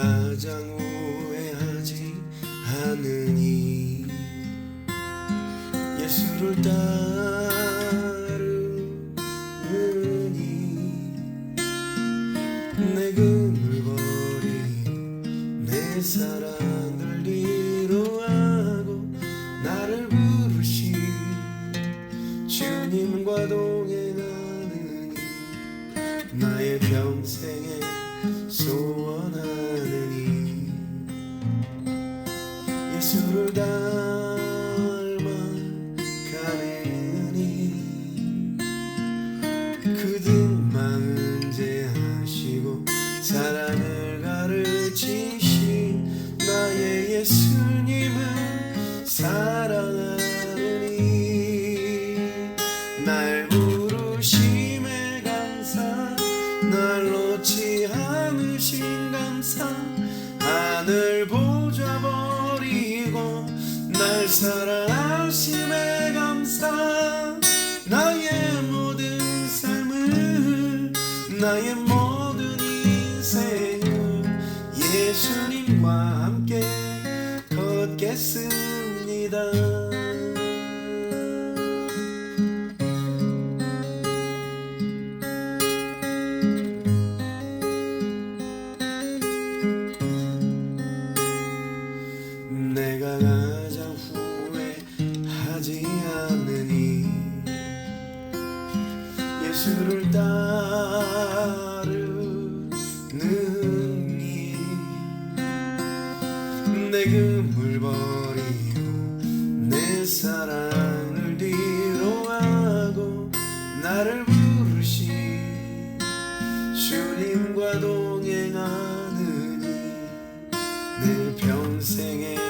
가장 후회하지 않으니 예수를 따르니 내 금을 버리고 내 사랑을 위로하고 나를 부르신 주님과 동행하느니 나의 평생에 소원하느니 날 사랑하심에 감사 나의 모든 삶을 나의 모든 인생을 예수님과 함께 걷겠습니다 예수를 따르느니 내 금을 버리고 내 사랑을 뒤로 하고 나를 부르신 주님과 동행하느니 내 평생에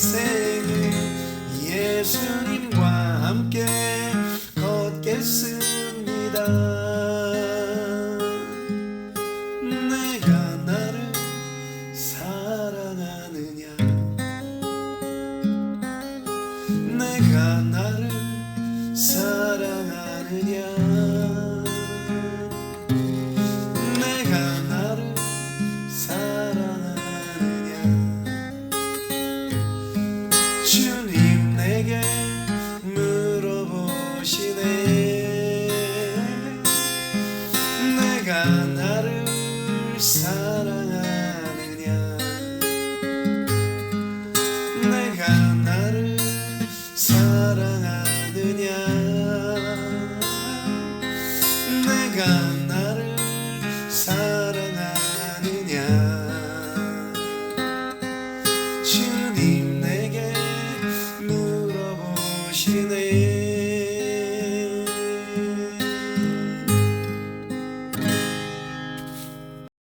인생을 예수님과 함께 걷겠습니다. 내가 나를 사랑하느냐? 내가 나를 사랑하느냐 내가 나를 사랑하느냐? 주님 내게 물어보시네.